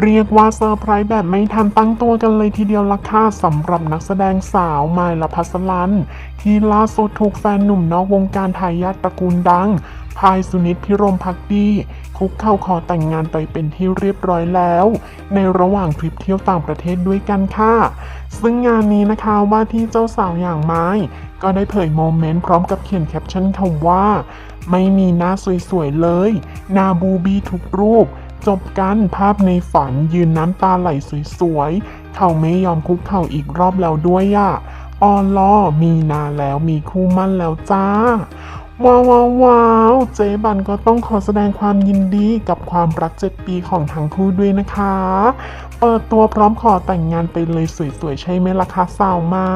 เรียกว่าเซอร์ไพรส์แบบไม่ทันตั้งตัวกันเลยทีเดียวล่ะค่ะสำหรับนักแสดงสาวไมายละพัสลัน ที่ล่าสุดถูกแฟนหนุ่มนอกวงการทายาทตระกูลดังพายสุนิตพิรมพักดีคุกเข่าขอแต่งงานไปเป็นที่เรียบร้อยแล้ว ในระหว่างทริปเที่ยวต่างประเทศด้วยกันค่ะ ซึ่งงานนี้นะคะว่าที่เจ้าสาวอย่างไม้ ก็ได้เผยโมเมนต์พร้อมกับเขียนแคปชั่นคำว่า ไม่มีหน้าสวยๆเลย หน้าบูบี้ทุกรูป จบกันภาพในฝันยืนน้ำตาไหลสวยๆ เขาไม่ยอมคุกเข่าอีกรอบแล้วด้วยอะออลอมีนาแล้วมีคู่มั่นแล้วจ้า ว้าวว้าวว้าวเจ๊บันก็ต้องขอแสดงความยินดีกับความรักเจ็ดปีของทั้งคู่ด้วยนะคะ เปิดตัวพร้อมขอแต่งงานไปเลยสวยๆ ใช่ไหมล่ะคะสาวไม้